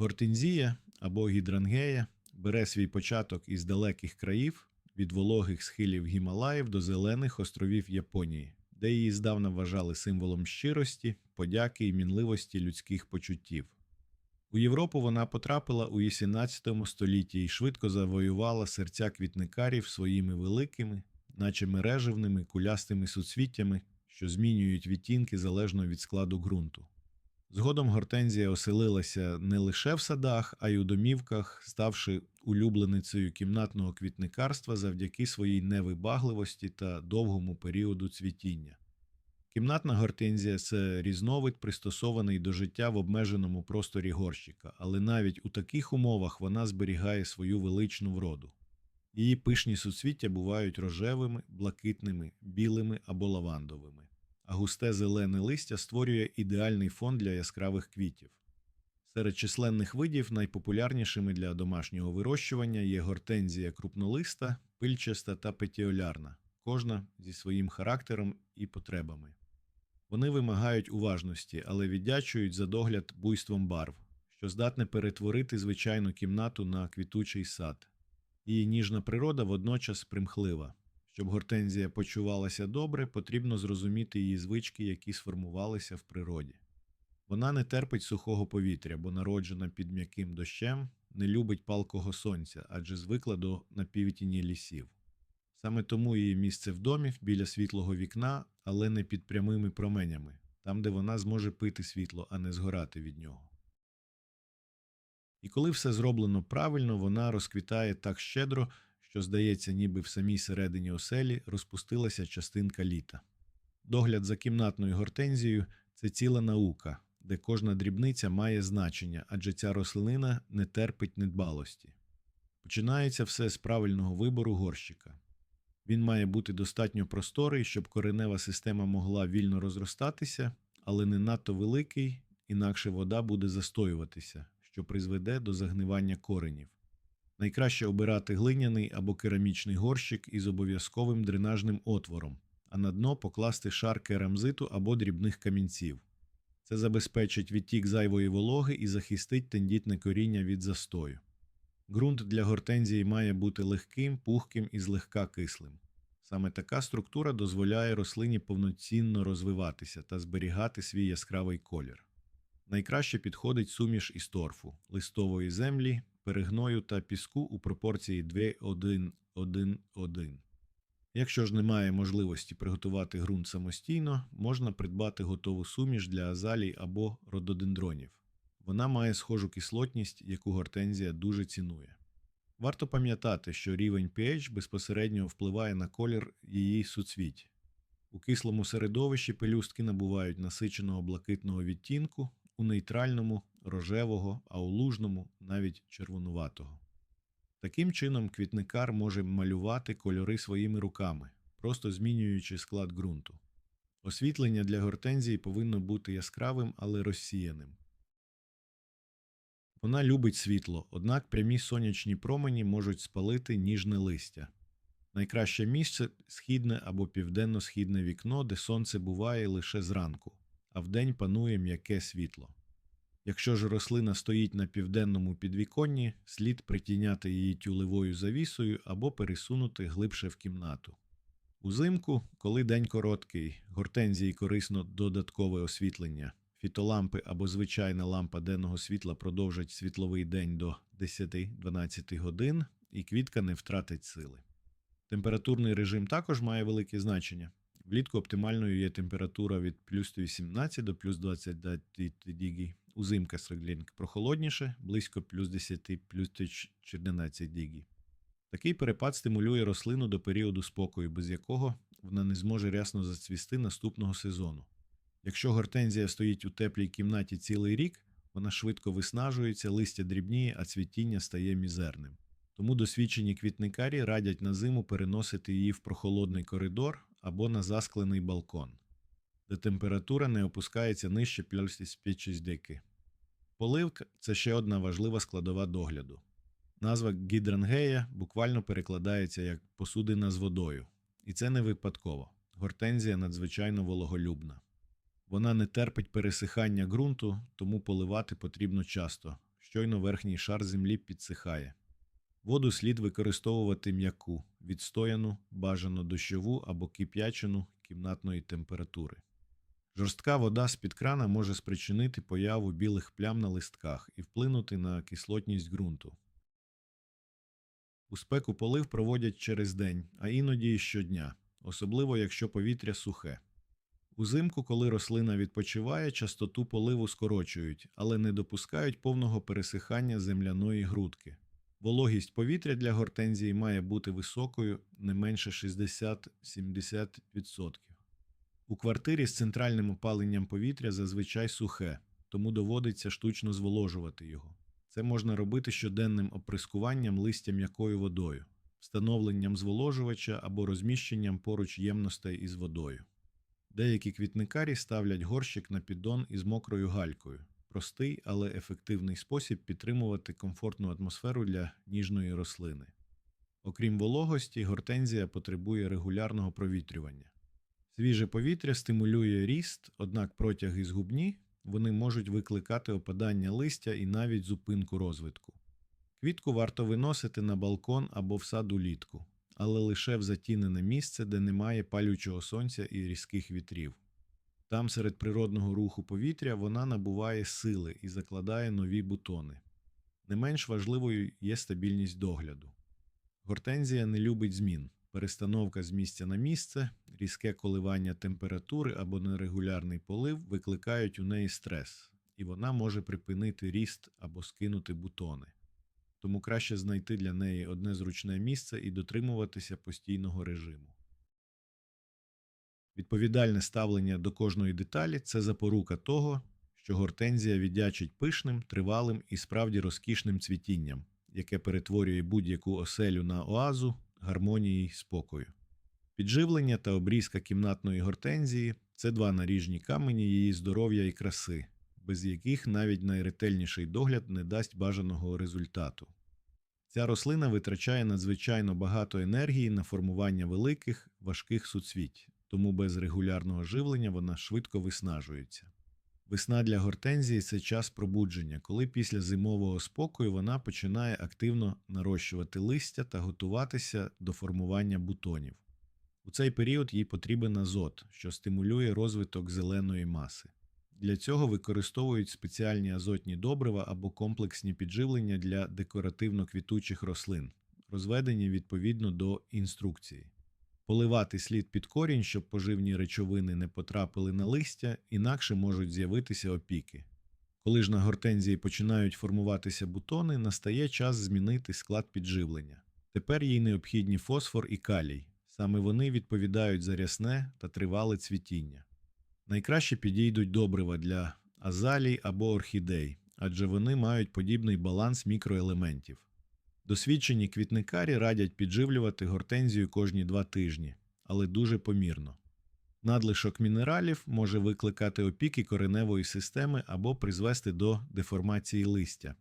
Гортензія або гідрангея бере свій початок із далеких країв від вологих схилів Гімалаїв до зелених островів Японії, де її здавна вважали символом щирості, подяки і мінливості людських почуттів. У Європу вона потрапила у XVIII столітті і швидко завоювала серця квітникарів своїми великими, наче мережевними кулястими суцвіттями, що змінюють відтінки залежно від складу ґрунту. Згодом гортензія оселилася не лише в садах, а й у домівках, ставши улюбленицею кімнатного квітникарства завдяки своїй невибагливості та довгому періоду цвітіння. Кімнатна гортензія це різновид, пристосований до життя в обмеженому просторі горщика, але навіть у таких умовах вона зберігає свою величну вроду. Її пишні суцвіття бувають рожевими, блакитними, білими або лавандовими, а густе зелене листя створює ідеальний фон для яскравих квітів. Серед численних видів найпопулярнішими для домашнього вирощування є гортензія крупнолиста, пильчаста та петіолярна, кожна зі своїм характером і потребами. Вони вимагають уважності, але віддячують за догляд буйством барв, що здатне перетворити звичайну кімнату на квітучий сад. Її ніжна природа водночас примхлива. Щоб гортензія почувалася добре, потрібно зрозуміти її звички, які сформувалися в природі. Вона не терпить сухого повітря, бо народжена під м'яким дощем, не любить палкого сонця, адже звикла до напівтіні лісів. Саме тому її місце в домі біля світлого вікна, але не під прямими променями, там, де вона зможе пити світло, а не згорати від нього. І коли все зроблено правильно, вона розквітає так щедро, що здається, ніби в самій середині оселі розпустилася частинка літа. Догляд за кімнатною гортензією це ціла наука, де кожна дрібниця має значення, адже ця рослина не терпить недбалості. Починається все з правильного вибору горщика. Він має бути достатньо просторий, щоб коренева система могла вільно розростатися, але не надто великий, інакше вода буде застоюватися, що призведе до загнивання коренів. Найкраще обирати глиняний або керамічний горщик із обов'язковим дренажним отвором, а на дно покласти шар керамзиту або дрібних камінців. Це забезпечить відтік зайвої вологи і захистить тендітне коріння від застою. Ґрунт для гортензії має бути легким, пухким і злегка кислим. Саме така структура дозволяє рослині повноцінно розвиватися та зберігати свій яскравий колір. Найкраще підходить суміш із торфу, листової землі, перегною та піску у пропорції 2-1-1-1. Якщо ж немає можливості приготувати ґрунт самостійно, можна придбати готову суміш для азалій або рододендронів. Вона має схожу кислотність, яку гортензія дуже цінує. Варто пам'ятати, що рівень pH безпосередньо впливає на колір її суцвіть. У кислому середовищі пелюстки набувають насиченого блакитного відтінку, у нейтральному рожевого, а у лужному навіть червонуватого. Таким чином, квітникар може малювати кольори своїми руками, просто змінюючи склад ґрунту. Освітлення для гортензії повинно бути яскравим, але розсіяним. Вона любить світло, однак прямі сонячні промені можуть спалити ніжне листя. Найкраще місце східне або південно-східне вікно, де сонце буває лише зранку, а вдень панує м'яке світло. Якщо ж рослина стоїть на південному підвіконні, слід притіняти її тюлевою завісою або пересунути глибше в кімнату. Узимку, коли день короткий, гортензії корисно додаткове освітлення. Фітолампи або звичайна лампа денного світла продовжать світловий день до 10-12 годин, і квітка не втратить сили. Температурний режим також має велике значення. Влітку оптимальною є температура від плюс 18 до плюс 29 дігій. Узимка среглінг прохолодніше, близько плюс 10 плюс 14 дігій. Такий перепад стимулює рослину до періоду спокою, без якого вона не зможе рясно зацвісти наступного сезону. Якщо гортензія стоїть у теплій кімнаті цілий рік, вона швидко виснажується, листя дрібніє, а цвітіння стає мізерним. Тому досвідчені квітникарі радять на зиму переносити її в прохолодний коридор або на засклений балкон, де температура не опускається нижче плюс 5 деки. Поливка це ще одна важлива складова догляду. Назва гідрангея буквально перекладається як посудина з водою, і це не випадково. Гортензія надзвичайно вологолюбна. Вона не терпить пересихання ґрунту, тому поливати потрібно часто, щойно верхній шар землі підсихає. Воду слід використовувати м'яку, відстояну, бажано дощову або кип'ячену кімнатної температури. Жорстка вода з-під крана може спричинити появу білих плям на листках і вплинути на кислотність ґрунту. У спеку полив проводять через день, а іноді і щодня, особливо якщо повітря сухе. Узимку, коли рослина відпочиває, частоту поливу скорочують, але не допускають повного пересихання земляної грудки. Вологість повітря для гортензії має бути високою не менше 60-70%. У квартирі з центральним опаленням повітря зазвичай сухе, тому доводиться штучно зволожувати його. Це можна робити щоденним оприскуванням листя м'якою водою, встановленням зволожувача або розміщенням поруч ємностей із водою. Деякі квітникарі ставлять горщик на піддон із мокрою галькою. Простий, але ефективний спосіб підтримувати комфортну атмосферу для ніжної рослини. Окрім вологості, гортензія потребує регулярного провітрювання. Свіже повітря стимулює ріст, однак протяги згубні вони можуть викликати опадання листя і навіть зупинку розвитку. Квітку варто виносити на балкон або в сад улітку, але лише в затінене місце, де немає палючого сонця і різких вітрів. Там, серед природного руху повітря, вона набуває сили і закладає нові бутони. Не менш важливою є стабільність догляду. Гортензія не любить змін. Перестановка з місця на місце, різке коливання температури або нерегулярний полив викликають у неї стрес, і вона може припинити ріст або скинути бутони. Тому краще знайти для неї одне зручне місце і дотримуватися постійного режиму. Відповідальне ставлення до кожної деталі це запорука того, що гортензія віддячить пишним, тривалим і справді розкішним цвітінням, яке перетворює будь-яку оселю на оазу гармонії й спокою. Підживлення та обрізка кімнатної гортензії це два наріжні камені її здоров'я і краси, без яких навіть найретельніший догляд не дасть бажаного результату. Ця рослина витрачає надзвичайно багато енергії на формування великих, важких суцвіть, тому без регулярного живлення вона швидко виснажується. Весна для гортензії це час пробудження, коли після зимового спокою вона починає активно нарощувати листя та готуватися до формування бутонів. У цей період їй потрібен азот, що стимулює розвиток зеленої маси. Для цього використовують спеціальні азотні добрива або комплексні підживлення для декоративно-квітучих рослин, розведені відповідно до інструкції. Поливати слід під корінь, щоб поживні речовини не потрапили на листя, інакше можуть з'явитися опіки. Коли ж на гортензії починають формуватися бутони, настає час змінити склад підживлення. Тепер їй необхідні фосфор і калій. Саме вони відповідають за рясне та тривале цвітіння. Найкраще підійдуть добрива для азалій або орхідей, адже вони мають подібний баланс мікроелементів. Досвідчені квітникарі радять підживлювати гортензію кожні два тижні, але дуже помірно. Надлишок мінералів може викликати опіки кореневої системи або призвести до деформації листя.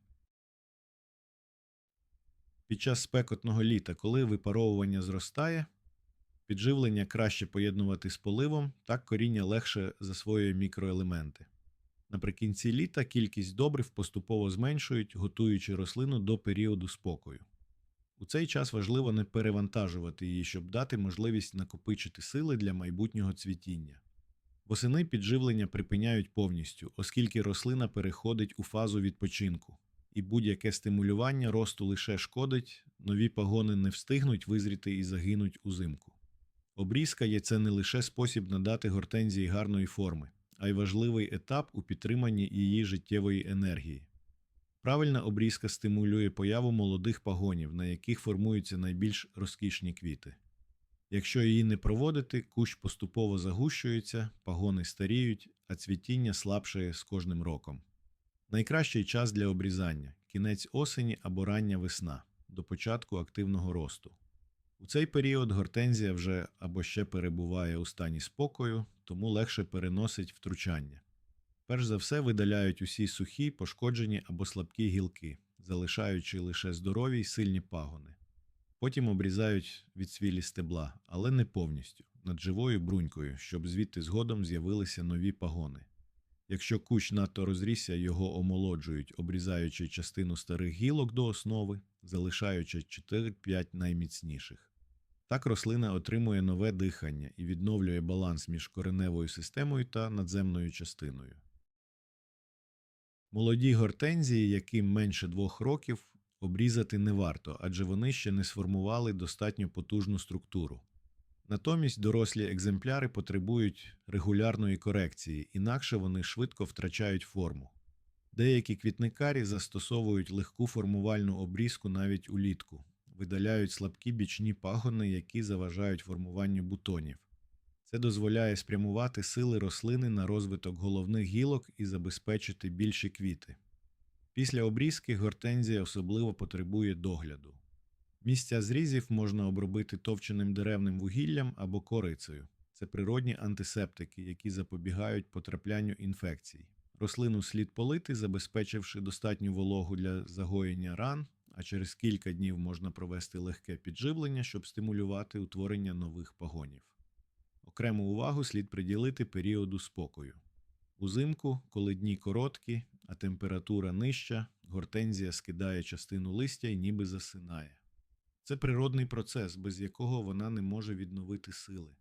Під час спекотного літа, коли випаровування зростає, підживлення краще поєднувати з поливом, так коріння легше засвоює мікроелементи. Наприкінці літа кількість добрив поступово зменшують, готуючи рослину до періоду спокою. У цей час важливо не перевантажувати її, щоб дати можливість накопичити сили для майбутнього цвітіння. Восени підживлення припиняють повністю, оскільки рослина переходить у фазу відпочинку, і будь-яке стимулювання росту лише шкодить, нові пагони не встигнуть визріти і загинуть узимку. Обрізка є це не лише спосіб надати гортензії гарної форми, а й важливий етап у підтриманні її життєвої енергії. Правильна обрізка стимулює появу молодих пагонів, на яких формуються найбільш розкішні квіти. Якщо її не проводити, кущ поступово загущується, пагони старіють, а цвітіння слабшає з кожним роком. Найкращий час для обрізання кінець осені або рання весна до початку активного росту. У цей період гортензія вже або ще перебуває у стані спокою, тому легше переносить втручання. Перш за все видаляють усі сухі, пошкоджені або слабкі гілки, залишаючи лише здорові й сильні пагони. Потім обрізають відсвілі стебла, але не повністю, над живою брунькою, щоб звідти згодом з'явилися нові пагони. Якщо кущ надто розрісся, його омолоджують, обрізаючи частину старих гілок до основи, залишаючи 4-5 найміцніших. Так рослина отримує нове дихання і відновлює баланс між кореневою системою та надземною частиною. Молоді гортензії, яким менше двох років, обрізати не варто, адже вони ще не сформували достатньо потужну структуру. Натомість дорослі екземпляри потребують регулярної корекції, інакше вони швидко втрачають форму. Деякі квітникарі застосовують легку формувальну обрізку навіть улітку, видаляють слабкі бічні пагони, які заважають формуванню бутонів. Це дозволяє спрямувати сили рослини на розвиток головних гілок і забезпечити більші квіти. Після обрізки гортензія особливо потребує догляду. Місця зрізів можна обробити товченим деревним вугіллям або корицею. Це природні антисептики, які запобігають потраплянню інфекцій. Рослину слід полити, забезпечивши достатню вологу для загоєння ран, а через кілька днів можна провести легке підживлення, щоб стимулювати утворення нових пагонів. Окрему увагу слід приділити періоду спокою. Узимку, коли дні короткі, а температура нижча, гортензія скидає частину листя і ніби засинає. Це природний процес, без якого вона не може відновити сили.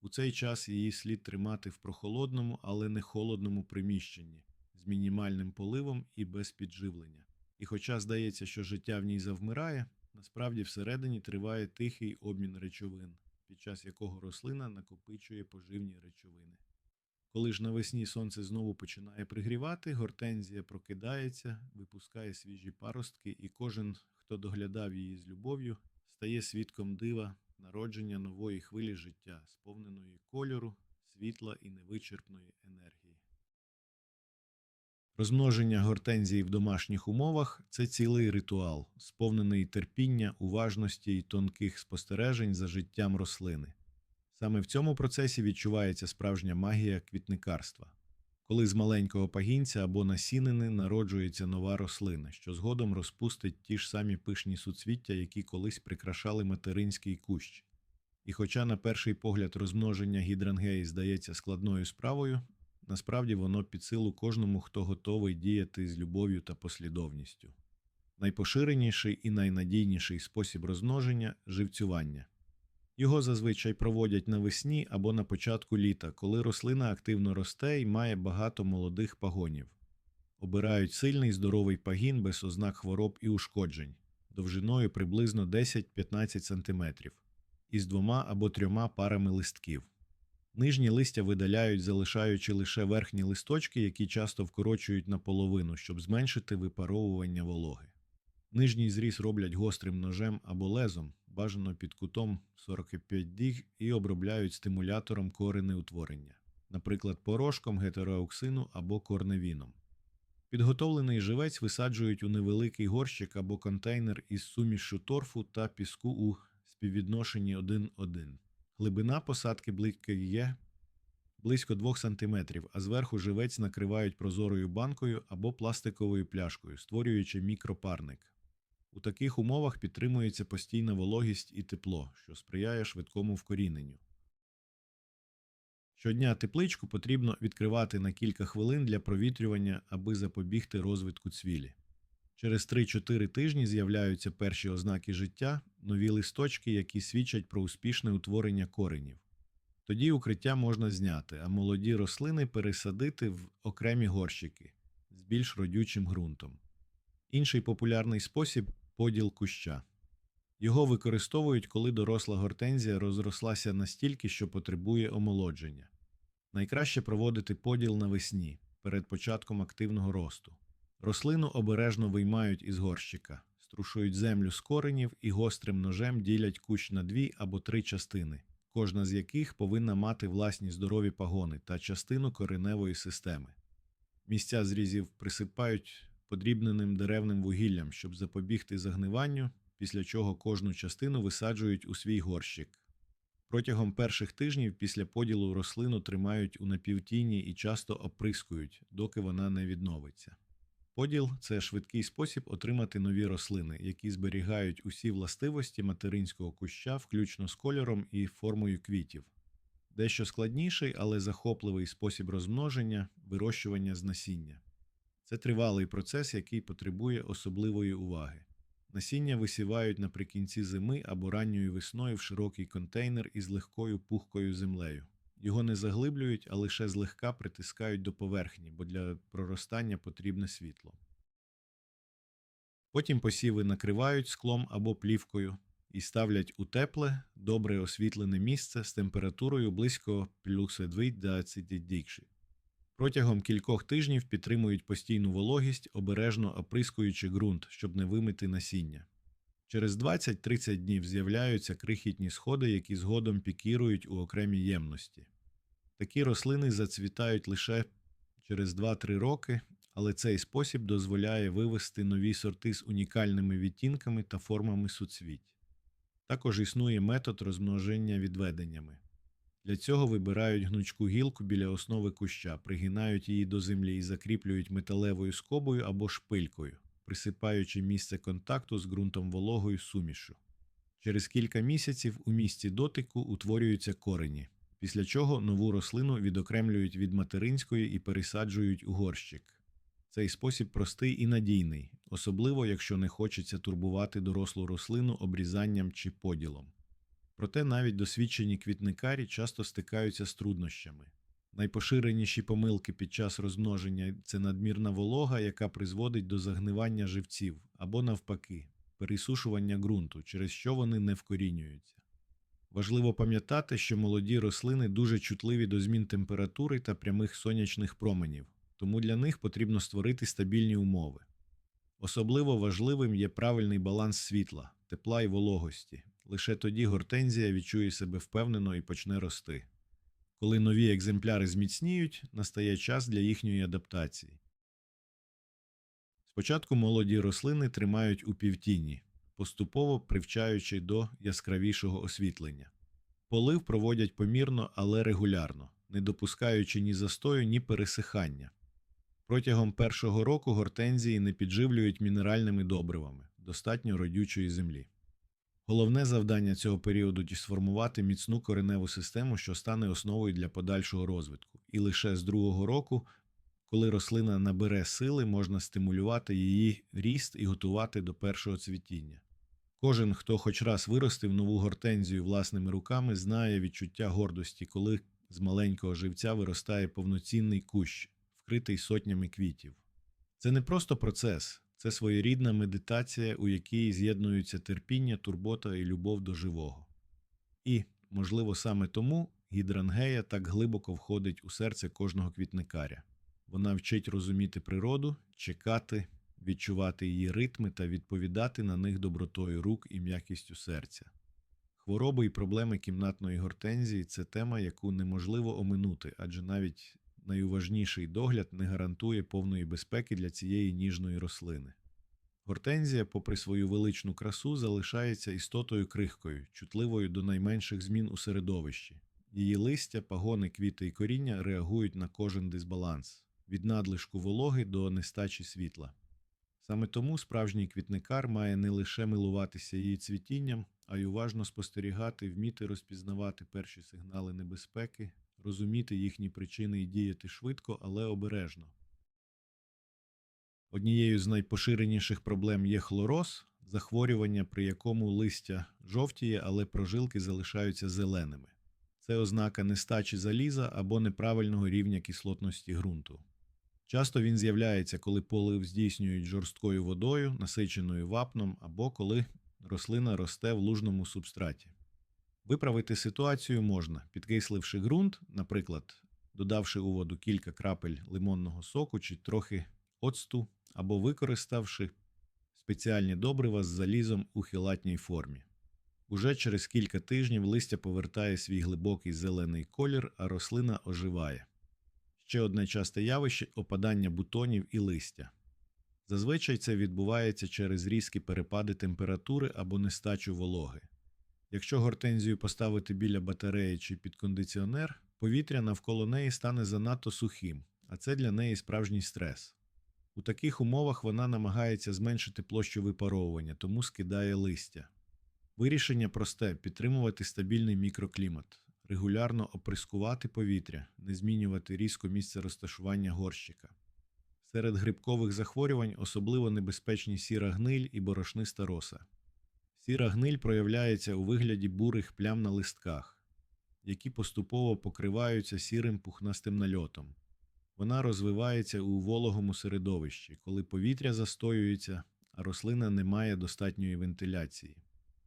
У цей час її слід тримати в прохолодному, але не холодному приміщенні з мінімальним поливом і без підживлення. І хоча здається, що життя в ній завмирає, насправді всередині триває тихий обмін речовин, під час якого рослина накопичує поживні речовини. Коли ж навесні сонце знову починає пригрівати, гортензія прокидається, випускає свіжі паростки, і кожен, хто доглядав її з любов'ю, стає свідком дива народження нової хвилі життя, сповненої кольору, світла і невичерпної енергії. Розмноження гортензії в домашніх умовах це цілий ритуал, сповнений терпіння, уважності і тонких спостережень за життям рослини. Саме в цьому процесі відчувається справжня магія квітникарства, коли з маленького пагінця або насінини народжується нова рослина, що згодом розпустить ті ж самі пишні суцвіття, які колись прикрашали материнський кущ. І хоча на перший погляд розмноження гідрангеї здається складною справою, насправді воно під силу кожному, хто готовий діяти з любов'ю та послідовністю. Найпоширеніший і найнадійніший спосіб розмноження живцювання. Його зазвичай проводять навесні або на початку літа, коли рослина активно росте і має багато молодих пагонів. Обирають сильний здоровий пагін без ознак хвороб і ушкоджень, довжиною приблизно 10-15 см, із двома або трьома парами листків. Нижні листя видаляють, залишаючи лише верхні листочки, які часто вкорочують наполовину, щоб зменшити випаровування вологи. Нижній зріз роблять гострим ножем або лезом, бажано під кутом 45 діг, і обробляють стимулятором корени утворення, наприклад, порошком гетероауксину або корневіном. Підготовлений живець висаджують у невеликий горщик або контейнер із сумішю торфу та піску у співвідношенні 1-1. Глибина посадки близько є близько 2 см, а зверху живець накривають прозорою банкою або пластиковою пляшкою, створюючи мікропарник. У таких умовах підтримується постійна вологість і тепло, що сприяє швидкому вкоріненню. Щодня тепличку потрібно відкривати на кілька хвилин для провітрювання, аби запобігти розвитку цвілі. Через 3-4 тижні з'являються перші ознаки життя, нові листочки, які свідчать про успішне утворення коренів. Тоді укриття можна зняти, а молоді рослини пересадити в окремі горщики з більш родючим ґрунтом. Інший популярний спосіб поділ куща. Його використовують, коли доросла гортензія розрослася настільки, що потребує омолодження. Найкраще проводити поділ навесні перед початком активного росту. Рослину обережно виймають із горщика, струшують землю з коренів і гострим ножем ділять кущ на дві або три частини, кожна з яких повинна мати власні здорові пагони та частину кореневої системи. Місця зрізів присипають подрібненим деревним вугіллям, щоб запобігти загниванню, після чого кожну частину висаджують у свій горщик. Протягом перших тижнів після поділу рослину тримають у напівтіні і часто оприскують, доки вона не відновиться. Поділ це швидкий спосіб отримати нові рослини, які зберігають усі властивості материнського куща, включно з кольором і формою квітів. Дещо складніший, але захопливий спосіб розмноження, вирощування з насіння. Це тривалий процес, який потребує особливої уваги. Насіння висівають наприкінці зими або ранньою весною в широкий контейнер із легкою пухкою землею. Його не заглиблюють, а лише злегка притискають до поверхні, бо для проростання потрібне світло. Потім посіви накривають склом або плівкою і ставлять у тепле, добре освітлене місце з температурою близько плюс 20 дікші. Протягом кількох тижнів підтримують постійну вологість, обережно оприскуючи ґрунт, щоб не вимити насіння. Через 20-30 днів з'являються крихітні сходи, які згодом пікірують у окремі ємності. Такі рослини зацвітають лише через 2-3 роки, але цей спосіб дозволяє вивести нові сорти з унікальними відтінками та формами суцвіть. Також існує метод розмноження відведеннями. Для цього вибирають гнучку гілку біля основи куща, пригинають її до землі і закріплюють металевою скобою або шпилькою, присипаючи місце контакту з ґрунтом вологою сумішю. Через кілька місяців у місці дотику утворюються корені, після чого нову рослину відокремлюють від материнської і пересаджують у горщик. Цей спосіб простий і надійний, особливо якщо не хочеться турбувати дорослу рослину обрізанням чи поділом. Проте навіть досвідчені квітникарі часто стикаються з труднощами. Найпоширеніші помилки під час розмноження це надмірна волога, яка призводить до загнивання живців, або навпаки, пересушування ґрунту, через що вони не вкорінюються. Важливо пам'ятати, що молоді рослини дуже чутливі до змін температури та прямих сонячних променів, тому для них потрібно створити стабільні умови. Особливо важливим є правильний баланс світла, тепла і вологості. Лише тоді гортензія відчує себе впевнено і почне рости. Коли нові екземпляри зміцніють, настає час для їхньої адаптації. Спочатку молоді рослини тримають у півтіні, поступово привчаючи до яскравішого освітлення. Полив проводять помірно, але регулярно, не допускаючи ні застою, ні пересихання. Протягом першого року гортензії не підживлюють мінеральними добривами, достатньо родючої землі. Головне завдання цього періоду сформувати міцну кореневу систему, що стане основою для подальшого розвитку, і лише з другого року, коли рослина набере сили, можна стимулювати її ріст і готувати до першого цвітіння. Кожен, хто хоч раз виростив нову гортензію власними руками, знає відчуття гордості, коли з маленького живця виростає повноцінний кущ, вкритий сотнями квітів. Це не просто процес, це своєрідна медитація, у якій з'єднуються терпіння, турбота і любов до живого. І, можливо, саме тому гідрангея так глибоко входить у серце кожного квітникаря. Вона вчить розуміти природу, чекати, відчувати її ритми та відповідати на них добротою рук і м'якістю серця. Хвороби і проблеми кімнатної гортензії це тема, яку неможливо оминути, адже навіть найуважніший догляд не гарантує повної безпеки для цієї ніжної рослини. Гортензія, попри свою величну красу, залишається істотою крихкою, чутливою до найменших змін у середовищі. Її листя, пагони, квіти і коріння реагують на кожен дисбаланс від надлишку вологи до нестачі світла. Саме тому справжній квітникар має не лише милуватися її цвітінням, а й уважно спостерігати, вміти розпізнавати перші сигнали небезпеки, розуміти їхні причини і діяти швидко, але обережно. Однією з найпоширеніших проблем є хлороз, захворювання, при якому листя жовтіє, але прожилки залишаються зеленими. Це ознака нестачі заліза або неправильного рівня кислотності ґрунту. Часто він з'являється, коли полив здійснюють жорсткою водою, насиченою вапном, або коли рослина росте в лужному субстраті. Виправити ситуацію можна, підкисливши ґрунт, наприклад, додавши у воду кілька крапель лимонного соку чи трохи оцту, або використавши спеціальні добрива з залізом у хілатній формі. Уже через кілька тижнів листя повертає свій глибокий зелений колір, а рослина оживає. Ще одне часте явище опадання бутонів і листя. Зазвичай це відбувається через різкі перепади температури або нестачу вологи. Якщо гортензію поставити біля батареї чи під кондиціонер, повітря навколо неї стане занадто сухим, а це для неї справжній стрес. У таких умовах вона намагається зменшити площу випаровування, тому скидає листя. Вирішення просте підтримувати стабільний мікроклімат, регулярно оприскувати повітря, не змінювати різко місце розташування горщика. Серед грибкових захворювань особливо небезпечні сіра гниль і борошниста роса. Сіра гниль проявляється у вигляді бурих плям на листках, які поступово покриваються сірим пухнастим нальотом. Вона розвивається у вологому середовищі, коли повітря застоюється, а рослина не має достатньої вентиляції.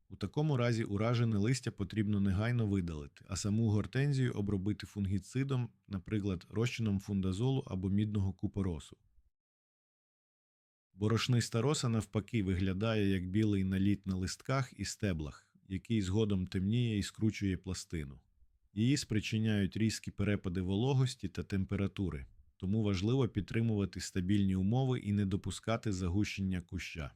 У такому разі уражене листя потрібно негайно видалити, а саму гортензію обробити фунгіцидом, наприклад, розчином фундазолу або мідного купоросу. Борошниста роса навпаки виглядає як білий наліт на листках і стеблах, який згодом темніє і скручує пластину. Її спричиняють різкі перепади вологості та температури, тому важливо підтримувати стабільні умови і не допускати загущення куща.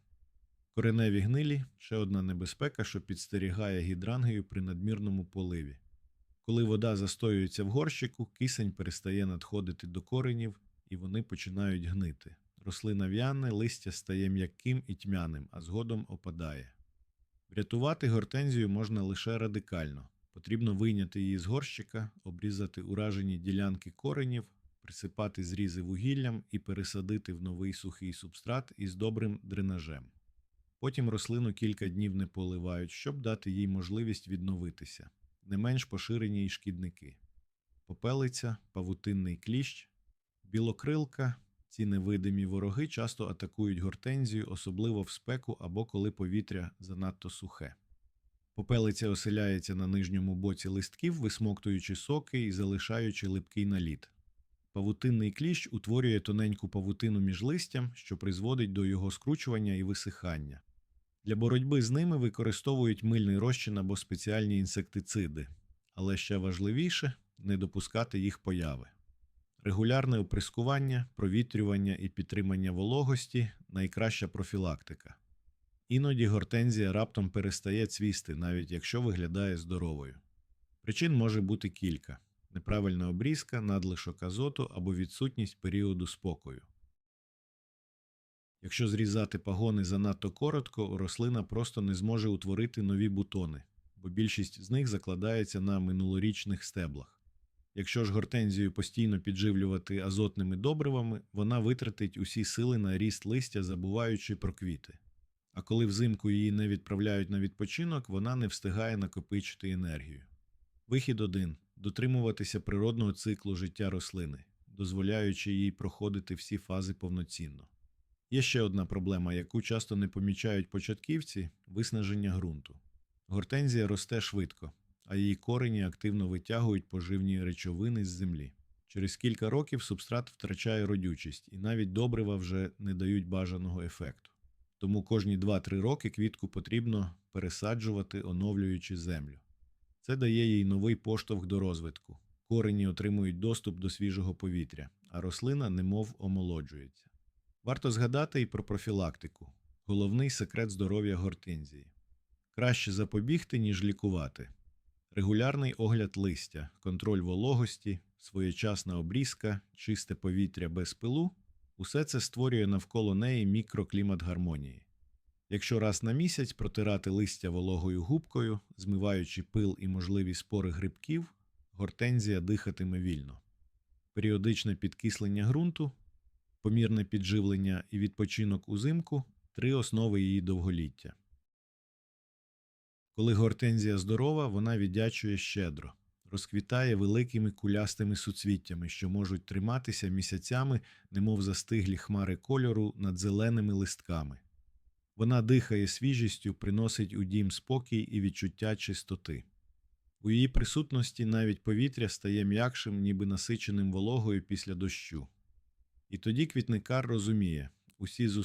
Кореневі гнилі ще одна небезпека, що підстерігає гідрангею при надмірному поливі. Коли вода застоюється в горщику, кисень перестає надходити до коренів і вони починають гнити. Рослина в'яне, листя стає м'яким і тьмяним, а згодом опадає. Врятувати гортензію можна лише радикально. Потрібно вийняти її з горщика, обрізати уражені ділянки коренів, присипати зрізи вугіллям і пересадити в новий сухий субстрат із добрим дренажем. Потім рослину кілька днів не поливають, щоб дати їй можливість відновитися. Не менш поширені й шкідники. Попелиця, павутинний кліщ, білокрилка. Ці невидимі вороги часто атакують гортензію, особливо в спеку або коли повітря занадто сухе. Попелиця оселяється на нижньому боці листків, висмоктуючи соки і залишаючи липкий наліт. Павутинний кліщ утворює тоненьку павутину між листям, що призводить до його скручування і висихання. Для боротьби з ними використовують мильний розчин або спеціальні інсектициди, але ще важливіше не допускати їх появи. Регулярне оприскування, провітрювання і підтримання вологості найкраща профілактика. Іноді гортензія раптом перестає цвісти, навіть якщо виглядає здоровою. Причин може бути кілька: неправильна обрізка, надлишок азоту або відсутність періоду спокою. Якщо зрізати пагони занадто коротко, рослина просто не зможе утворити нові бутони, бо більшість з них закладається на минулорічних стеблах. Якщо ж гортензію постійно підживлювати азотними добривами, вона витратить усі сили на ріст листя, забуваючи про квіти. А коли взимку її не відправляють на відпочинок, вона не встигає накопичити енергію. Вихід 1. дотримуватися природного циклу життя рослини, дозволяючи їй проходити всі фази повноцінно. Є ще одна проблема, яку часто не помічають початківці виснаження ґрунту. Гортензія росте швидко, а її корені активно витягують поживні речовини з землі. Через кілька років субстрат втрачає родючість, і навіть добрива вже не дають бажаного ефекту. Тому кожні 2-3 роки квітку потрібно пересаджувати, оновлюючи землю. Це дає їй новий поштовх до розвитку. Корені отримують доступ до свіжого повітря, а рослина немов омолоджується. Варто згадати і про профілактику головний секрет здоров'я гортензії. Краще запобігти, ніж лікувати. Регулярний огляд листя, контроль вологості, своєчасна обрізка, чисте повітря без пилу усе це створює навколо неї мікроклімат гармонії. Якщо раз на місяць протирати листя вологою губкою, змиваючи пил і можливі спори грибків, гортензія дихатиме вільно. Періодичне підкислення ґрунту, помірне підживлення і відпочинок узимку три основи її довголіття. Коли гортензія здорова, вона віддячує щедро, розквітає великими кулястими суцвіттями, що можуть триматися місяцями, немов застиглі хмари кольору над зеленими листками. Вона дихає свіжістю, приносить у дім спокій і відчуття чистоти. У її присутності навіть повітря стає м'якшим, ніби насиченим вологою після дощу. І тоді квітникар розуміє усі зусилля.